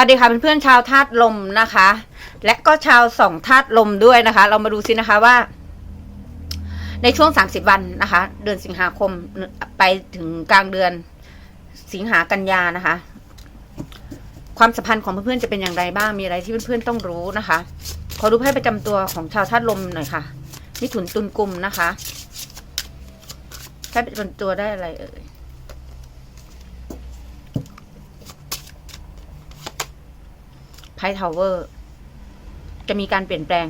วัสดีค่ะเพื่อนๆชาวธาตุลมนะคะ และก็ชาวสองธาตุลมด้วยนะคะ เรามาดูซินะคะว่า ในช่วง30วันนะคะ เดือนสิงหาคมไปถึงกลางเดือนสิงหากันยานะคะ ความสัมพันธ์ของเพื่อนๆจะเป็นอย่างไรบ้างมีอะไรที่เพื่อนๆต้องรู้นะคะ ขอดูไพ่ประจำตัวของชาวธาตุลมหน่อยค่ะมิถุนตุลกลุ่มนะคะไพ่ประจำตัวได้อะไรเอ่ย ไพ่ทาวเวอร์จะมีการเปลี่ยนแปลง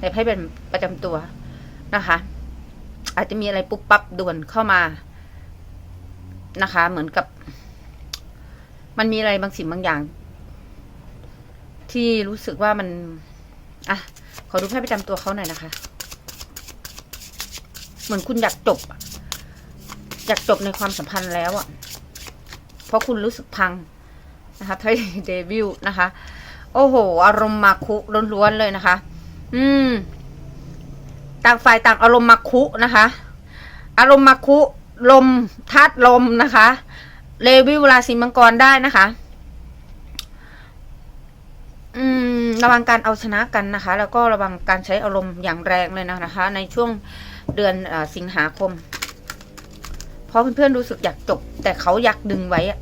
ในไพ่เป็นประจำตัวนะคะ อาจจะมีอะไรปุ๊บปั๊บด่วนเข้ามานะคะ เหมือนกับ มันมีอะไรบางสิ่งบางอย่าง ที่รู้สึกว่ามันอะขอดูไพ่ประจำตัวเขาหน่อยนะคะ เหมือนคุณอยากจบอยากจบในความสัมพันธ์แล้วอะเพราะคุณรู้สึกพัง นะคะไทยเดวิลนะคะ โอ้โห อารมณ์มาคุล้วนๆเลยนะคะ อืม ต่างฝ่ายต่างอารมณ์มาคุนะคะ อารมณ์มาคุลมธาตุลมนะคะเลวิลราศีมังกรได้นะคะ อืม ระวังการเอาชนะกันนะคะ แล้วก็ระวังการใช้อารมณ์อย่างแรงเลยนะคะ ในช่วงเดือนอสิงหาคม เพราะเพื่อนๆรู้สึกอยากจบ แต่เขาอยากดึงไว้อะ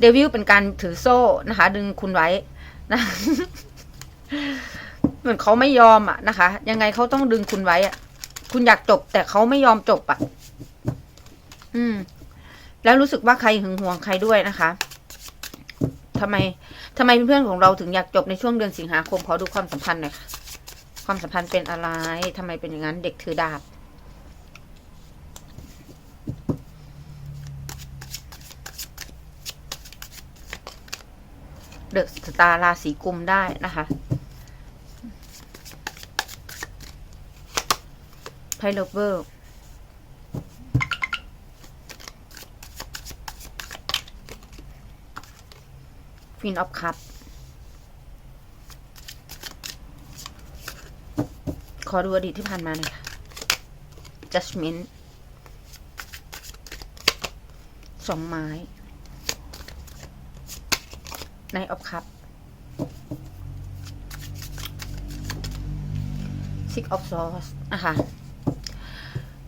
เดวิลเป็นการถือโซ่นะคะ ดึงคุณไว้นะเหมือนเขาไม่ยอมอะนะคะ ยังไงเขาต้องดึงคุณไว้อะคุณอยากจบ แต่เขาไม่ยอมจบอะอืม แล้วรู้สึกว่าใครหึงหวงใครด้วยนะคะทำไมทำไมเพื่อนๆของเราถึงอยากจบในช่วงเดือนสิงหาคมขอดูความสัมพันธ์หน่อยค่ะความสัมพันธ์เป็นอะไรทำไมเป็นอย่างนั้น เด็กถือดาบ เดอะสตาร์ราศีกุมได้นะคะไพ่โลเวอร์ฟินออฟคัพขอดูอดีตที่ผ่านมาหน่อยค่ะ judgment สองไม้ ในออฟคัพ Six of Swords นะคะ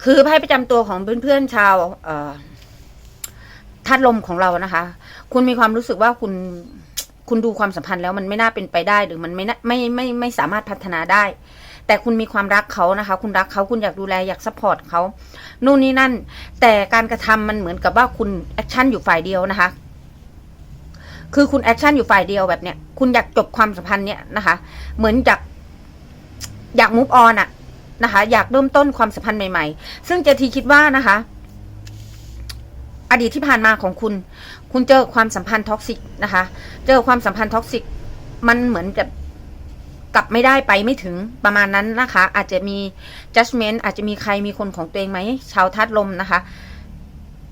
คือไพ่ประจำตัวของเพื่อนๆชาวธาตุลมของเรานะคะ คุณมีความรู้สึกว่าคุณคุณดูความสัมพันธ์แล้วมันไม่น่าเป็นไปได้หรือมันไม่น่ไม่ไม่ไม่สามารถพัฒนาได้ แต่คุณมีความรักเขานะคะ คุณรักเขาคุณอยากดูแลอยากซัพพอร์ตเขานู่นนี่นั่น แต่การกระทำมันเหมือนกับว่าคุณแอคชั่นอยู่ฝ่ายเดียวนะคะ คือคุณแอคชั่นอยู่ฝ่ายเดียวแบบเนี้ย คุณอยากจบความสัมพันธ์เนี้ยนะคะ เหมือนอยากอยากมูฟออนอะนะคะ อยากเริ่มต้นความสัมพันธ์ใหม่ๆ ซึ่งเจทีคิดว่านะคะ อดีตที่ผ่านมาของคุณ คุณเจอความสัมพันธ์ท็อกซิกนะคะ เจอความสัมพันธ์ท็อกซิก มันเหมือนกับกลับไม่ได้ไปไม่ถึงประมาณนั้นนะคะ อาจจะมี judgment อาจจะมีใครมีคนของตัวเองไหมชาวธาตุลมนะคะ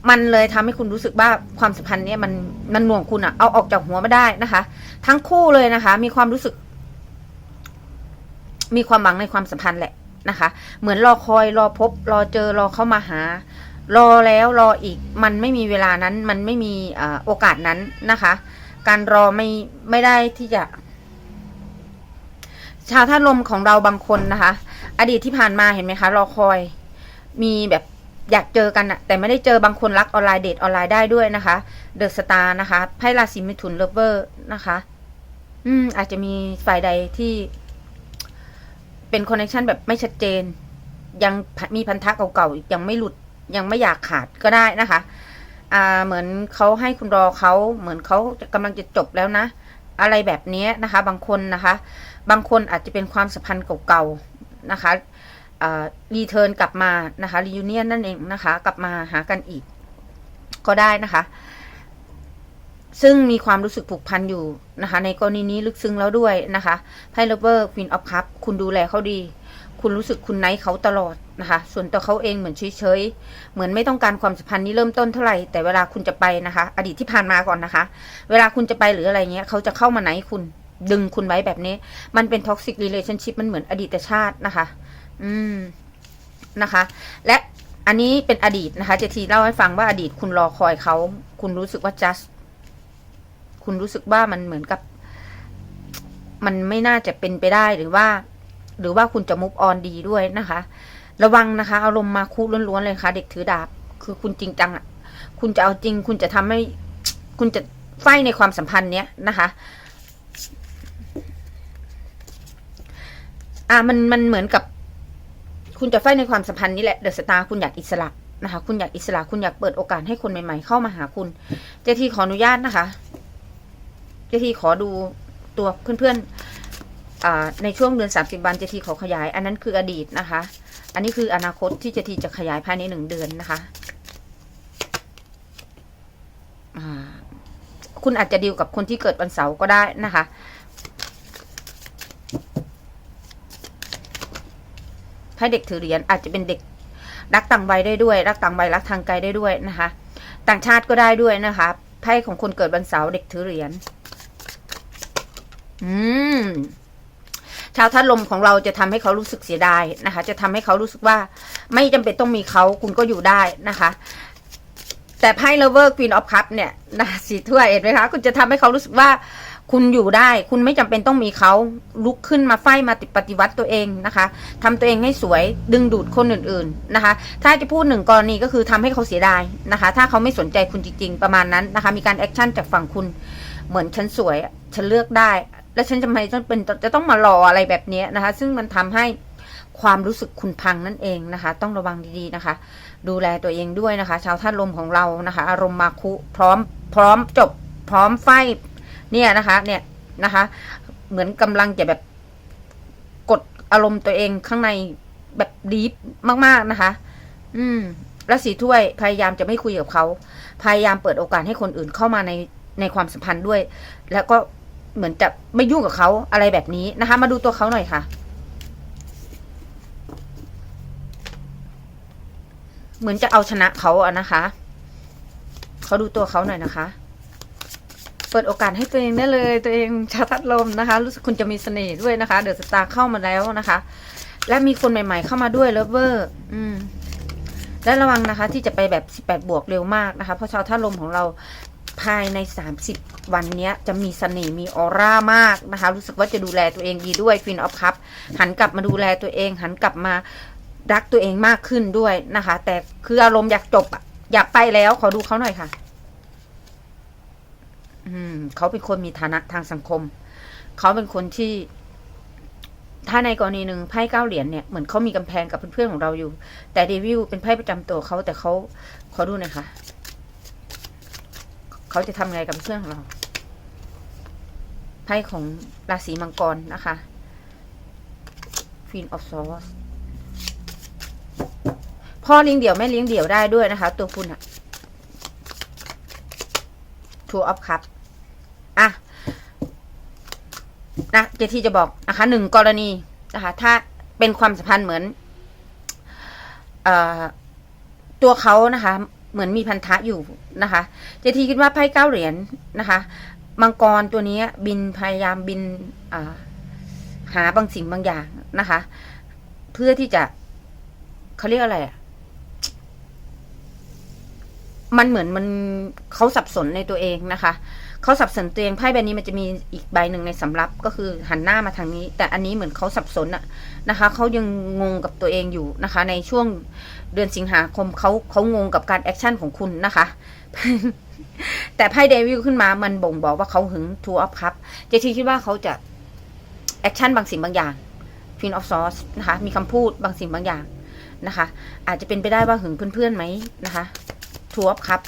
มันเลยทำให้คุณรู้สึกว่าความสัมพันธ์เนี้ยมันมันหน่วงคุณอะเอาออกจากหัวไม่ได้นะคะ ทั้งคู่เลยนะคะ มีความรู้สึก มีความหวังในความสัมพันธ์แหละนะคะ เหมือนรอคอยรอพบ รอเจอรอเข้ามาหา รอแล้วรออีก มันไม่มีเวลานั้น มันไม่มีอโอกาสนั้นนะคะ การรอไม่ไม่ได้ที่จะ ชาวท่านลมของเราบางคนนะคะ อดีตที่ผ่านมาเห็นไหมคะ รอคอย มีแบบ อยากเจอกันอะแต่ไม่ได้เจอบางคนรักออนไลน์เดทออนไลน์ได้ด้วยนะคะ เดอะสตาร์นะคะไพ่ราศีมิถุนเลเวอร์นะคะ อืม อาจจะมีฝ่ายใดที่ เป็นคอนเนคชันแบบไม่ชัดเจน ยังมีพันธะเก่าๆยังไม่หลุดยังไม่อยากขาดก็ได้นะคะ อ่า เหมือนเขาให้คุณรอเขาเหมือนเขากำลังจะจบแล้วนะ อะไรแบบนี้นะคะ บางคนนะคะ บางคนอาจจะเป็นความสัมพันธ์เก่าๆนะคะ รีเทิร์นกลับมานะคะรียูเนียนนั่นเองนะคะ กลับมาหากันอีก ก็ได้นะคะ ซึ่งมีความรู้สึกผูกพันอยู่นะคะ ในกรณีนี้ลึกซึ้งแล้วด้วยนะคะไพ่เลเวอร์ควีนออฟคัพคุณดูแลเขาดี คุณรู้สึกคุณไนท์เขาตลอดนะคะ ส่วนตัวเขาเองเหมือนเฉยๆเหมือนไม่ต้องการความสัมพันธ์นี้เริ่มต้นเท่าไหร่แต่เวลาคุณจะไปนะคะ อดีตที่ผ่านมาก่อนนะคะ เวลาคุณจะไปหรืออะไรเงี้ยเขาจะเข้ามาไหนคุณดึงคุณไว้แบบนี้ มันเป็นท็อกซิก e ีเลชั่นชิพมันเหมือนอดีตชาตินะคะ อืมนะคะ และอันนี้เป็นอดีตนะคะ เจทีเล่าให้ฟังว่าอดีตคุณรอคอยเขา คุณรู้สึกว่า just คุณรู้สึกว่ามันเหมือนกับ มันไม่น่าจะเป็นไปได้หรือว่า หรือว่าคุณจะมุกออนดีด้วยนะคะ ระวังนะคะ อารมณ์มาคุล้วนๆเลยค่ะ เด็กถือดาบ คือคุณจริงจังอะ คุณจะเอาจริง คุณจะทำให้ คุณจะไฟในความสัมพันธ์เนี้ยนะคะอะมันมันเหมือนกับ คุณจะไฟในความสัมพันธ์นี้แหละเดอะสตาร์คุณอยากอิสระนะคะ คุณอยากอิสระคุณอยากเปิดโอกาสให้คนใหม่ ๆ เข้ามาหาคุณ เจทีขออนุญาตนะคะ เจทีขอดูตัวเพื่อนๆในช่วงเดือนสามสิบวันเจทีขอขยาย อันนั้นคืออดีตนะคะ อันนี้คืออนาคตที่เจทีจะขยายภายในหนึ่งเดือนนะคะคุณอาจจะดีลกับคนที่เกิดวันเสาร์ก็ได้นะคะ ให้เด็กถือเหรียญอาจจะเป็นเด็กรักต่างวัยได้ด้วย รักต่างวัยรักทางไกลได้ด้วยนะคะ ต่างชาติก็ได้ด้วยนะคะไพ่ของคนเกิดวันเสาร์เด็กถือเหรียญอืมชาวธาตุลมของเราจะทำให้เขารู้สึกเสียดายนะคะ จะทำให้เขารู้สึกว่า ไม่จำเป็นต้องมีเขาคุณก็อยู่ได้นะคะ แต่ไพ่ lover queen of cup เนี่ยนะสีถ้วยเห็นไหมคะ คุณจะทำให้เขารู้สึกว่า คุณอยู่ได้ คุณไม่จำเป็นต้องมีเขาลุกขึ้นมาไฟมาติปฏิวัติตัวเองนะคะทำตัวเองให้สวยดึงดูดคนอื่นๆนะคะ ถ้าจะพูดหนึ่งกรณีก็คือทำให้เขาเสียดายนะคะ ถ้าเขาไม่สนใจคุณจริง ๆ ประมาณนั้นนะคะ มีการแอคชั่นจากฝั่งคุณเหมือนฉันสวย ฉันเลือกได้ แล้วฉันจะไม่ต้องเป็นจะต้องมารออะไรแบบนี้นะคะ ซึ่งมันทำให้ความรู้สึกคุณพังนั่นเองนะคะ ต้องระวังดีๆนะคะ ดูแลตัวเองด้วยนะคะ ชาวธาตุลมของเรานะคะ อารมณ์มาคุพร้อมพร้อมจบพร้อมไฟ เนี่ยนะคะ เนี่ยนะคะ เหมือนกำลังจะแบบกดอารมณ์ตัวเองข้างในแบบดีฟมากๆนะคะ อืมแล้วสีถ้วยพยายามจะไม่คุยกับเขา พยายามเปิดโอกาสให้คนอื่นเข้ามาในในความสัมพันธ์ด้วย แล้วก็เหมือนจะไม่ยุ่งกับเขาอะไรแบบนี้นะคะ มาดูตัวเขาหน่อยค่ะเหมือนจะเอาชนะเขาอะนะคะ เขาดูตัวเขาหน่อยนะคะ เปิดโอกาสให้ตัวเองได้เลยตัวเองชาวทัดลมนะคะ รู้สึกคุณจะมีเสน่ห์ด้วยนะคะ เดอะสตาร์เข้ามาแล้วนะคะ และมีคนใหม่ ๆ เข้ามาด้วยเลเวอร์อืมและระวังนะคะ ที่จะไปแบบ 18 บวกเร็วมากนะคะ เพราะชาวท่าลมของเราภายใน 30 วันนี้จะมีเสน่ห์มีออร่ามากนะคะ รู้สึกว่าจะดูแลตัวเองดีด้วยฟินออฟคัพหันกลับมาดูแลตัวเอง หันกลับมารักตัวเองมากขึ้นด้วยนะคะ แต่คืออารมณ์อยากจบอะอยากไปแล้วขอดูเขาหน่อยค่ะ อืมเขาเป็นคนมีฐานะทางสังคม เขาเป็นคนที่ ถ้าในกรณีหนึ่งไพ่เก้าเหรียญเนี่ยเหมือนเขามีกำแพงกับเพื่อนๆของเราอยู่ แต่เดวิลเป็นไพ่ประจำตัวเขาแต่เขาขอดูหน่อยค่ะเขาจะทำไงกับเพื่อนของเราไพ่ของราศีมังกรนะคะ Queen of Swords พ่อเลี้ยงเดี่ยวแม่เลี้ยงเดี่ยวได้ด้วยนะคะ ตัวคุณอะ Two of Cup อะนะเจที่จะบอกนะคะหนึ่งกรณีนะคะถ้าเป็นความสัมพันธ์เหมือนอตัวเขานะคะ เหมือนมีพันธะอยู่นะคะ เจทีคิดว่าไพ่เก้าเหรียญนะคะ มังกรตัวนี้บินพยายามบินหาบางสิ่งบางอย่างนะคะ เพื่อที่จะเขาเรียกอะไรอะ มันเหมือนมันเขาสับสนในตัวเองนะคะเขาสับสนตัวเองไพ่ใบนี้มันจะมีอีกใบหนึ่งในสำรับก็คือหันหน้ามาทางนี้ แต่อันนี้เหมือนเขาสับสนอะนะคะเขายังงงกับตัวเองอยู่นะคะ ในช่วงเดือนสิงหาคมเขาเขางงกับการแอคชั่นของคุณนะคะ แต่ไพ่เดวิลขึ้นมามันบ่งบอกว่าเขาหึงทัวร์อัพครับเจทีคิดว่าเขาจะแอคชั่นบางสิ่งบางอย่าง Queen of Swords นะคะ มีคำพูดบางสิ่งบางอย่างนะคะ อาจจะเป็นไปได้ว่าหึงเพื่อนๆไหมนะคะ ทัวร์ครับ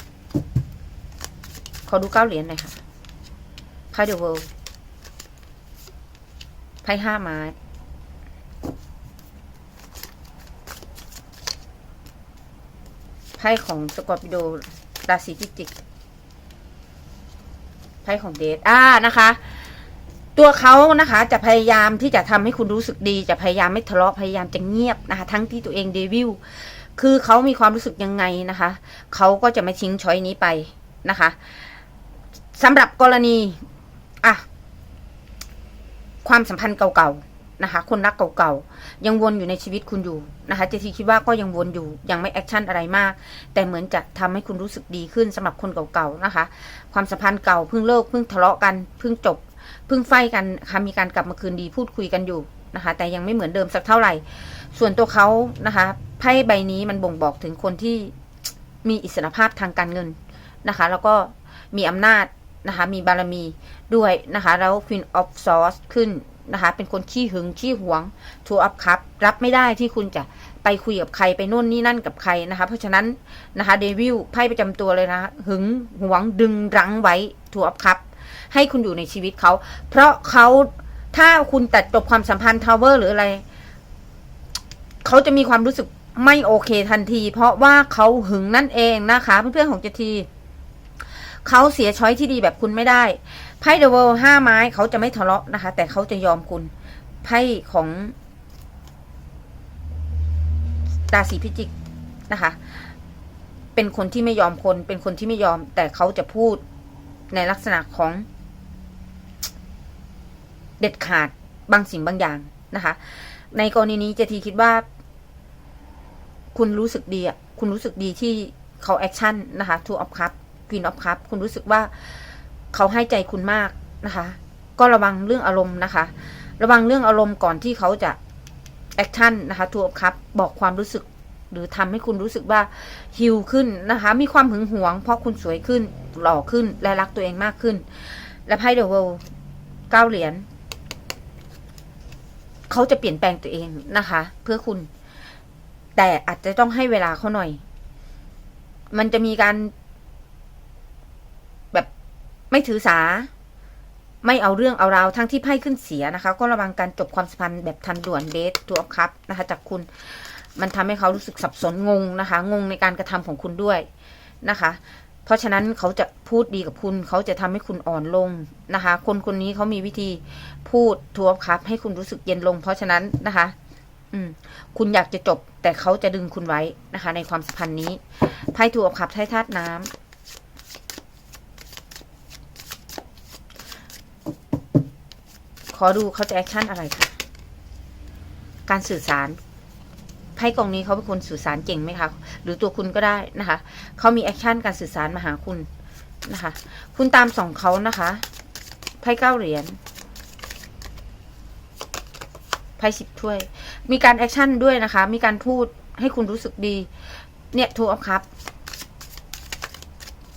ขอดูเก้าเหรียญหน่อยค่ะไพ่เดอะเวิลด์ไพ่ห้าไม้ไพ่ของสกอร์ปิโดราศีพิจิกไพ่ของเดทอ่านะคะ ตัวเขานะคะ จะพยายามที่จะทำให้คุณรู้สึกดี จะพยายามไม่ทะเลาะพยายามจะเงียบนะคะ ทั้งที่ตัวเองเดวิล คือเขามีความรู้สึกยังไงนะคะ เขาก็จะไม่ทิ้งช้อยนี้ไปนะคะสำหรับกรณีอะความสัมพันธ์เก่าๆนะคะ คนรักเก่าๆยังวนอยู่ในชีวิตคุณอยู่นะคะเจทีคิดว่าก็ยังวนอยู่ยังไม่แอคชั่นอะไรมาก แต่เหมือนจะทำให้คุณรู้สึกดีขึ้นสำหรับคนเก่าๆนะคะ ความสัมพันธ์เก่าเพิ่งเลิกเพิ่งทะเลาะกันเพิ่งจบเพิ่งไฟกันค่ะมีการกลับมาคืนดีพูดคุยกันอยู่นะคะ แต่ยังไม่เหมือนเดิมสักเท่าไหร่ ส่วนตัวเขานะคะ ไพ่ใบนี้มันบ่งบอกถึงคนที่มีอิสรภาพทางการเงินนะคะ แล้วก็มีอำนาจนะคะ มีบารมีด้วยนะคะ แล้ว Queen of Swords ขึ้นนะคะ เป็นคนขี้หึง ขี้หวง Two of Cups รับไม่ได้ที่คุณจะไปคุยกับใครไปนู่นนี่นั่นกับใครนะคะ เพราะฉะนั้นนะคะเดวิลไพ่ประจำตัวเลยนะ หึงหวงดึงรั้งไว้ Two of Cups ให้คุณอยู่ในชีวิตเขา เพราะเขาถ้าคุณตัดจบความสัมพันธ์ทาวเวอร์หรืออะไร เขาจะมีความรู้สึก ไม่โอเคทันที เพราะว่าเขาหึงนั่นเองนะคะ เพื่อนๆของเจทีเขาเสียช้อยที่ดีแบบคุณไม่ได้ไพ่เดเวิลห้าไม้เขาจะไม่ทะเลาะนะคะ แต่เขาจะยอมคุณไพ่ของราศีพิจิกนะคะ เป็นคนที่ไม่ยอมคน เป็นคนที่ไม่ยอม แต่เขาจะพูดในลักษณะของ เด็ดขาดบางสิ่งบางอย่างนะคะ ในกรณีนี้เจทีคิดว่า คุณรู้สึกดีอะคุณรู้สึกดีที่เขาแอคชั่นนะคะ Two of Cup Queen of Cup คุณรู้สึกว่าเขาให้ใจคุณมากนะคะ ก็ระวังเรื่องอารมณ์นะคะ ระวังเรื่องอารมณ์ก่อนที่เขาจะแอคชั่นนะคะ Two of Cup บอกความรู้สึกหรือทำให้คุณรู้สึกว่าฮิลขึ้นนะคะ มีความหึงหวง เพราะคุณสวยขึ้น หล่อขึ้น และรักตัวเองมากขึ้น และไพ่เดอะเวลเก้าเหรียญเขาจะเปลี่ยนแปลงตัวเองนะคะ เพื่อคุณ แต่อาจจะต้องให้เวลาเขาหน่อย มันจะมีการ แบบไม่ถือสา ไม่เอาเรื่องเอาราวทั้งที่ไพ่ขึ้นเสียนะคะ ก็ระวังการจบความสัมพันธ์แบบทันด่วนเดทตัวอัพคัพนะคะ จากคุณมันทำให้เขารู้สึกสับสนงงนะคะ งงในการกระทำของคุณด้วยนะคะ เพราะฉะนั้นเขาจะพูดดีกับคุณ เขาจะทำให้คุณอ่อนลงนะคะ คนคนนี้เขามีวิธีพูดทัวร์ครับให้คุณรู้สึกเย็นลง เพราะฉะนั้นนะคะ อืม คุณอยากจะจบ แต่เขาจะดึงคุณไว้นะคะ ในความสัมพันธ์นี้ไพ่ทัวร์ขับไพ่ธาตุน้ำขอดูเขาจะแอคชั่นอะไรคะการสื่อสารไพ่กองนี้เขาเป็นคนสื่อสารเก่งไหมคะ หรือตัวคุณก็ได้นะคะ เขามีแอคชั่นการสื่อสารมาหาคุณนะคะ คุณตามส่องเขานะคะ ไพ่เก้าเหรียญ ไพ่สิบถ้วย มีการแอคชั่นด้วยนะคะ มีการพูดให้คุณรู้สึกดี เนี่ยทูอัพครับ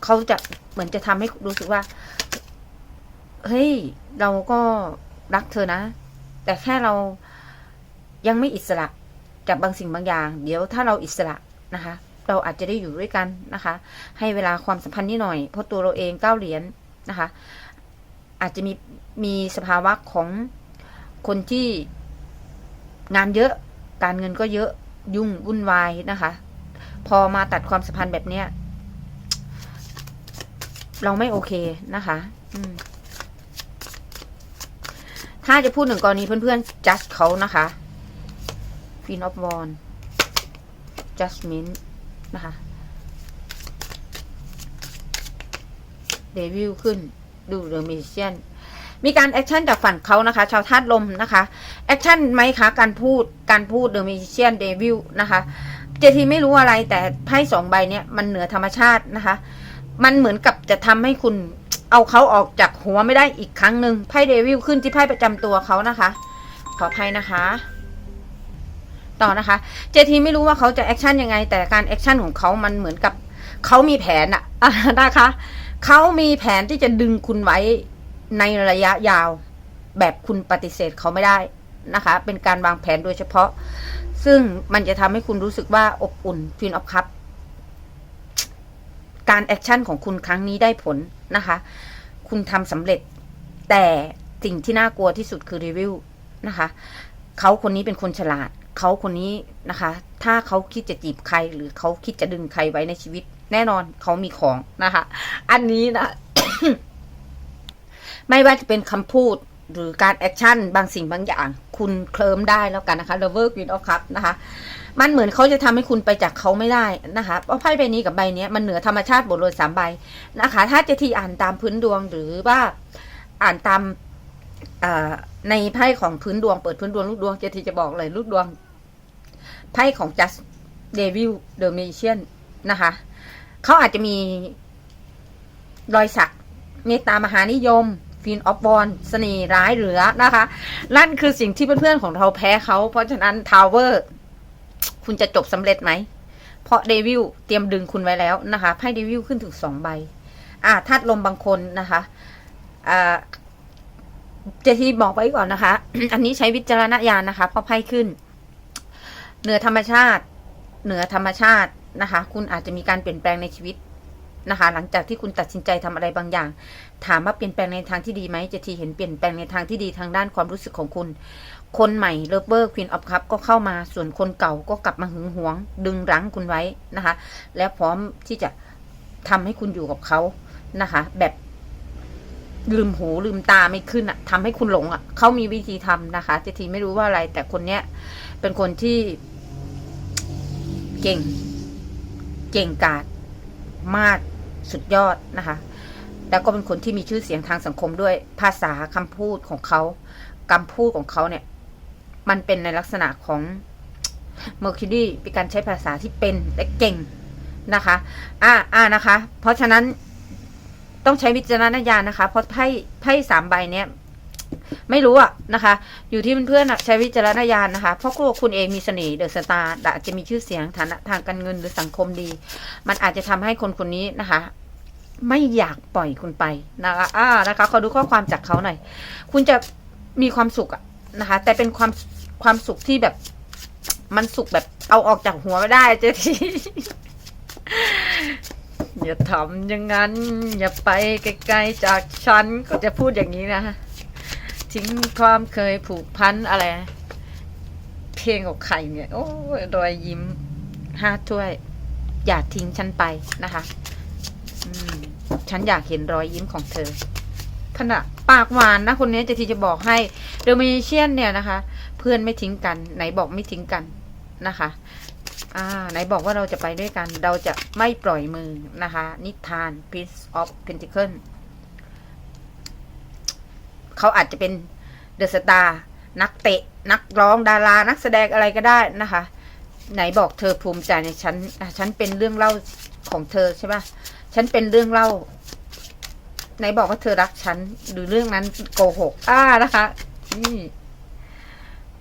เขาจะเหมือนจะทำให้รู้สึกว่า เฮ้ย เราก็รักเธอนะ แต่แค่เรายังไม่อิสระจากบางสิ่งบางอย่าง เดี๋ยวถ้าเราอิสระนะคะ เราอาจจะได้อยู่ด้วยกันนะคะ ให้เวลาความสัมพันธ์นิดหน่อย เพราะตัวเราเองเก้าเหรียญนะคะ อาจจะมีมีสภาวะของคนที่ งานเยอะการเงินก็เยอะยุ่งวุ่นวายนะคะ พอมาตัดความสัมพันธ์แบบเนี้ยเราไม่โอเคนะคะถ้าจะพูดหนึ่งกรณีเพื่อนๆจัดเขานะคะ Queen of w a n d Judgment นะคะ เดวิลขึ้น ดูเดอะมิเชียน มีการแอคชั่นจากฝั่งเขานะคะ ชาวธาตุลมนะคะ แอคชั่นไหมคะ การพูด การพูดเดอะมิเชียนเดวิลนะคะ เจทีไม่รู้อะไรแต่ไพ่สองใบเนี้ยมันเหนือธรรมชาตินะคะ มันเหมือนกับจะทำให้คุณเอาเขาออกจากหัวไม่ได้อีกครั้งหนึ่งไพ่เดวิลขึ้นที่ไพ่ประจำตัวเขานะคะ ขออภัยนะคะต่อนะคะ เจทีไม่รู้ว่าเขาจะแอคชั่นยังไง แต่การแอคชั่นของเขามันเหมือนกับเขามีแผนอะนะคะ เขามีแผนที่จะดึงคุณไว้ ในระยะยาวแบบคุณปฏิเสธเขาไม่ได้นะคะ เป็นการวางแผนโดยเฉพาะ ซึ่งมันจะทำให้คุณรู้สึกว่าอบอุ่น Queen of Cup การแอคชั่นของคุณครั้งนี้ได้ผลนะคะ คุณทำสำเร็จ แต่สิ่งที่น่ากลัวที่สุดคือรีวิวนะคะ เขาคนนี้เป็นคนฉลาด เขาคนนี้นะคะ ถ้าเขาคิดจะจีบใคร หรือเขาคิดจะดึงใครไว้ในชีวิต แน่นอนเขามีของนะคะ อันนี้นะ ไม่ว่าจะเป็นคำพูดหรือการแอคชั่นบางสิ่งบางอย่าง คุณเคลิมได้แล้วกันนะคะ Lover Queen of Cup นะคะ มันเหมือนเขาจะทำให้คุณไปจากเขาไม่ได้นะคะเพราะไพ่ใบนี้กับใบนี้มันเหนือธรรมชาติบทเลยสามใบนะคะ ถ้าจะทีอ่านตามพื้นดวงหรือว่าอ่านตามในไพ่ของพื้นดวงเปิดพื้นดวงลูกดวงเจทีจะบอกเลยลูกดวง ไพ่ของ just devil the magician นะคะเขาอาจจะมีรอยสักเมตตามหานิยม ฟินออฟบอลเสน่ห์ร้ายเหลือนะคะ นั่นคือสิ่งที่เพื่อนๆของเราแพ้เขาเพราะฉะนั้นทาวเวอร์คุณจะจบสำเร็จไหม เพราะเดวิลเตรียมดึงคุณไว้แล้วนะคะไพ่เดวิลขึ้นถึงสองใบ อ่าธาตุลมบางคนนะคะอ่าเจทีบอกไว้ก่อนนะคะ อันนี้ใช้วิจารณญาณนะคะเพราะไพ่ขึ้น เหนือธรรมชาติ เหนือธรรมชาตินะคะ คุณอาจจะมีการเปลี่ยนแปลงในชีวิต นะคะ หลังจากที่คุณตัดสินใจทำอะไรบางอย่าง ถามว่าเปลี่ยนแปลงในทางที่ดีไหมเจทีเห็นเปลี่ยนแปลงในทางที่ดีทางด้านความรู้สึกของคุณ คนใหม่เลิฟเวอร์ควีนออฟคัพก็เข้ามาส่วนคนเก่าก็กลับมาหึงหวง ดึงรั้งคุณไว้นะคะ และพร้อมที่จะทำให้คุณอยู่กับเขานะคะ แบบลืมหูลืมตาไม่ขึ้นอะทำให้คุณหลงอะเขามีวิธีทำนะคะเจทีไม่รู้ว่าอะไร แต่คนเนี้ยเป็นคนที่เก่ง เก่งกาจมาก สุดยอดนะคะ แล้วก็เป็นคนที่มีชื่อเสียงทางสังคมด้วยภาษาคำพูดของเขาคำพูดของเขาเนี่ย มันเป็นในลักษณะของเมอร์คิวรีเป็นการใช้ภาษาที่เป็นและเก่งนะคะอ่าอ่านะคะ เพราะฉะนั้นต้องใช้วิจารณญาณนะคะ เพราะไพ่ไพ่สามใบเนี้ย ไม่รู้อะนะคะ อยู่ที่เพื่อนๆใช้วิจารณญาณนะคะ เพราะกลัวคุณเองมีเสน่ห์เดอะสตาร์อาจจะมีชื่อเสียงฐานะทางการเงินหรือสังคมดี มันอาจจะทำให้คนคนนี้นะคะ ไม่อยากปล่อยคุณไปนะคะอ่านะคะขอดูข้อความจากเขาหน่อย คุณจะมีความสุขอะนะคะ แต่เป็นความความสุขที่แบบ มันสุขแบบเอาออกจากหัวไม่ได้เจ๊ทีอย่าทำอย่างนั้น อย่าไปไกลๆจากฉันก็จะพูดอย่างนี้นะ ทิ้งความเคยผูกพันอะไร เพลงของใครเนี่ย โอ้ยรอยยิ้มห้าถ้วย อย่าทิ้งฉันไปนะคะฉันอยากเห็นรอยยิ้มของเธอขณะปากหวานนะคนนี้จะทีจะบอกให้เดอะม g เชียนเนี่ยนะคะ เพื่อนไม่ทิ้งกัน ไหนบอกไม่ทิ้งกันนะคะ อ่า ไหนบอกว่าเราจะไปด้วยกัน เราจะไม่ปล่อยมือนะคะ นิทาน Prince of Pentacle เขาอาจจะเป็น เดอะสตาร์นักเตะ นักร้องดารานักแสดงอะไรก็ได้นะคะ ไหนบอกเธอภูมิใจในฉันฉันเป็นเรื่องเล่าของเธอใช่ปะฉันเป็นเรื่องเล่าไหนบอกว่าเธอรักฉันหรือเรื่องนั้นโกหกอ่านะคะนี่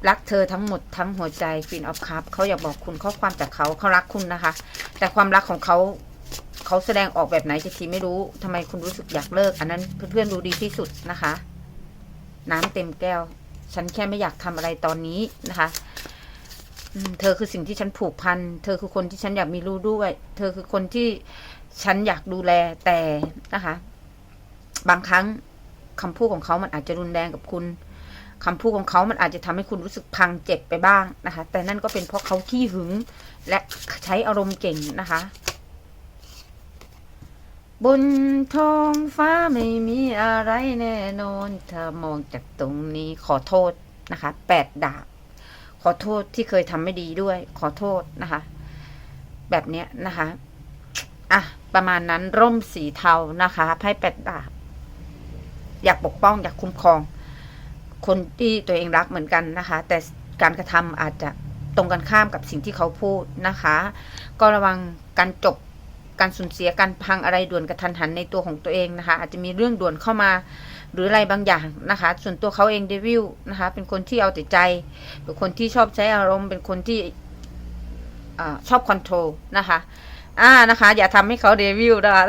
รักเธอทั้งหมดทั้งหัวใจฟินออฟคัพเขาอยากบอกคุณข้อความจากเขาเขารักคุณนะคะ แต่ความรักของเขาเขาแสดงออกแบบไหนจะทีไม่รู้ทำไมคุณรู้สึกอยากเลิก อันนั้นเพื่อนๆรู้ดีที่สุดนะคะ น้ำเต็มแก้ว ฉันแค่ไม่อยากทำอะไรตอนนี้นะคะเธอคือสิ่งที่ฉันผูกพัน เธอคือคนที่ฉันอยากมีรู้ด้วย เธอคือคนที่ฉันอยากดูแล แต่นะคะ บางครั้งคำพูดของเขามันอาจจะรุนแรงกับคุณคำพูดของเขามันอาจจะทำให้คุณรู้สึกพังเจ็บไปบ้างนะคะ แต่นั่นก็เป็นเพราะเขาขี้หึง และใช้อารมณ์เก่งนะคะ บนท้องฟ้าไม่มีอะไรแน่นอน ถ้ามองจากตรงนี้ขอโทษนะคะแปดดาบ ขอโทษที่เคยทำไม่ดีด้วย ขอโทษนะคะ แบบเนี้ยนะคะอะประมาณนั้นร่มสีเทานะคะไพ่แปดดาบ อยากปกป้องอยากคุ้มครอง คนที่ตัวเองรักเหมือนกันนะคะ แต่การกระทำอาจจะตรงกันข้ามกับสิ่งที่เขาพูดนะคะ ก็ระวังการจบ การสูญเสียการพังอะไรด่วนกระทันหันในตัวของตัวเองนะคะ อาจจะมีเรื่องด่วนเข้ามา หรืออะไรบางอย่างนะคะ ส่วนตัวเขาเองเดวิลนะคะ เป็นคนที่เอาแต่ใจ เป็นคนที่ชอบใช้อารมณ์ เป็นคนที่อชอบคอนโทรลนะคะอ่านะคะ อย่าทำให้เขาเดวิลนะคะ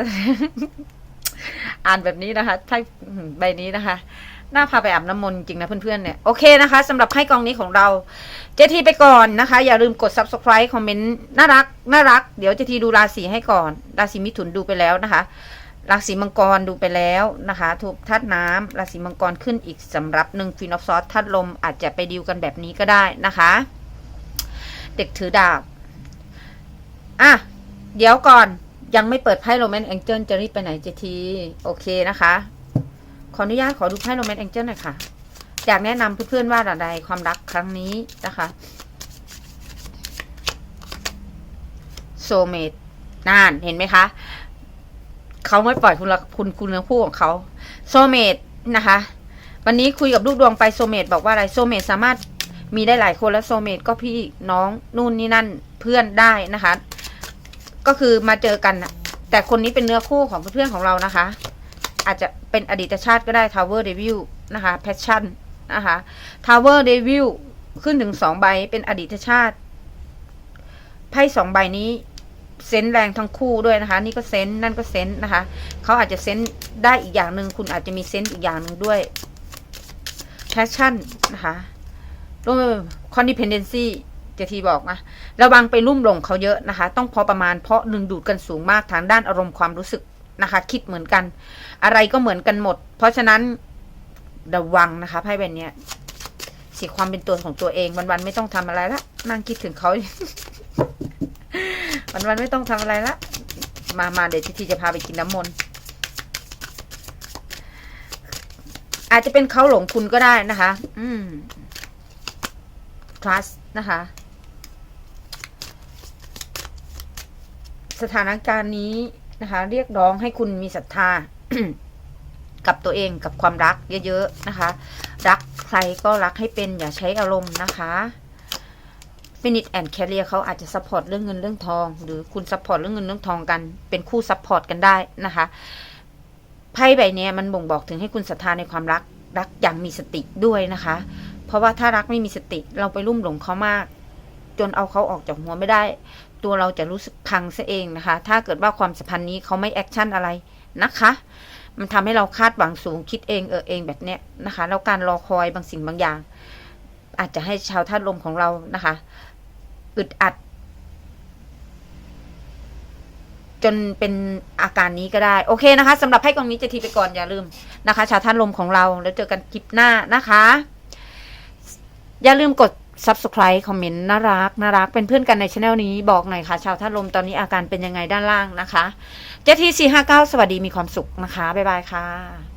อ่านแบบนี้นะคะ ถ้าใบนี้นะคะ น่าพาไปอาบน้ำมนต์จริงนะเพื่อนๆเนี่ยโอเคนะคะสำหรับไพ่กองนี้ของเราเจทีไปก่อนนะคะ อย่าลืมกด subscribe คอมเมนต์น่ารักน่ารัก เดี๋ยวเจทีดูราศีให้ก่อนราศีมิถุนดูไปแล้วนะคะราศีมังกรดูไปแล้วนะคะถูกธาตุน้ำราศีมังกรขึ้นอีกสำหรับหนึ่งฟินอฟซอสธาตุลมอาจจะไปดีลกันแบบนี้ก็ได้นะคะ เด็กถือดาบอะเดี๋ยวก่อนยังไม่เปิดไพ่โรแมนต์แองเจิลจะรีบไปไหนเจทีโอเคนะคะ ขออนุญาตขอดูไพ่โรแมนต์แองเจิลหน่อยค่ะ อยากแนะนำเพื่อนๆว่าอะไรความรักครั้งนี้นะคะโซเมตนานเห็นไหมคะ เขาไม่ปล่อยคุณละคุณคุณเนื้อคู่ของเขาโซเมตนะคะ วันนี้คุยกับลูกดวงไปโซเมตบอกว่าอะไรโซเมตสามารถมีได้หลายคนแล้วโซเมตก็พี่น้องนู่นนี่นั่นเพื่อนได้นะคะ ก็คือมาเจอกันนะแต่คนนี้เป็นเนื้อคู่ของเพื่อนๆของเรานะคะ อาจจะ เป็นอดีตชาติก็ได้ Tower Devil นะคะ Passion นะคะ Tower Devil ขึ้นถึงสองใบเป็นอดีตชาติไพ่สองใบนี้เซนแรงทั้งคู่ด้วยนะคะ นี่ก็เซนนั่นก็เซนนะคะเขาอาจจะเซนได้อีกอย่างหนึ่งคุณอาจจะมีเซนอีกอย่างหนึ่งด้วย passion นะคะร่วม condependency เจทีบอกนะระวังไปลุ่มหลงเขาเยอะนะคะ ต้องพอประมาณเพราะดึงดูดกันสูงมากทางด้านอารมณ์ความรู้สึก นะคะ คิดเหมือนกัน อะไรก็เหมือนกันหมด เพราะฉะนั้นระวังนะคะไพ่ใบนี้เสียความเป็นตัวของตัวเองวันๆไม่ต้องทำอะไรละนั่งคิดถึงเขาวันๆไม่ต้องทำอะไรละมามาเดี๋ยวทีทีจะพาไปกินน้ำมนต์อาจจะเป็นเขาหลงคุณก็ได้นะคะ อืม trust นะคะ สถานการณ์นี้ นะคะ เรียกร้องให้คุณมีศรัทธากับตัวเองกับความรักเยอะๆนะคะ รักใครก็รักให้เป็นอย่าใช้อารมณ์นะคะฟินิ h แอนด์แคเรียเขาอาจจะซัพพอร์ตเรื่องเงินเรื่องทอง หรือคุณซัพพอร์ตเรื่องเงินเรื่องทองกัน เป็นคู่ซัพพอร์ตกันได้นะคะไพ่ใบนี้มันบ่งบอกถึงให้คุณศรัทธาในความรักรักอย่างมีสติด้วยนะคะ เพราะว่าถ้ารักไม่มีสติเราไปลุ่มหลงเขามาก จนเอาเขาออกจากหัวไม่ได้ ตัวเราจะรู้สึกพังซะเองนะคะ ถ้าเกิดว่าความสัมพันธ์นี้เขาไม่แอคชั่นอะไรนะคะ มันทำให้เราคาดหวังสูงคิดเองเออเองแบบเนี้ยนะคะ แล้วการรอคอยบางสิ่งบางอย่าง อาจจะให้ชาวธาตุลมของเรานะคะ อึดอัด จนเป็นอาการนี้ก็ได้ โอเคนะคะสำหรับให้กองนี้จะทีไปก่อนอย่าลืมนะคะ ชาวท่านลมของเราแล้วเจอกันคลิปหน้านะคะ อย่าลืมกด subscribe คอมเมนต์น่ารักน่ารักเป็นเพื่อนกันในช anel นี้บอกหน่อยค่ะ ชาวท่านลมตอนนี้อาการเป็นยังไงด้านล่างนะคะเจทีสี่ห้าเก้าสวัสดีมีความสุขนะคะ บ๊ายบายค่ะ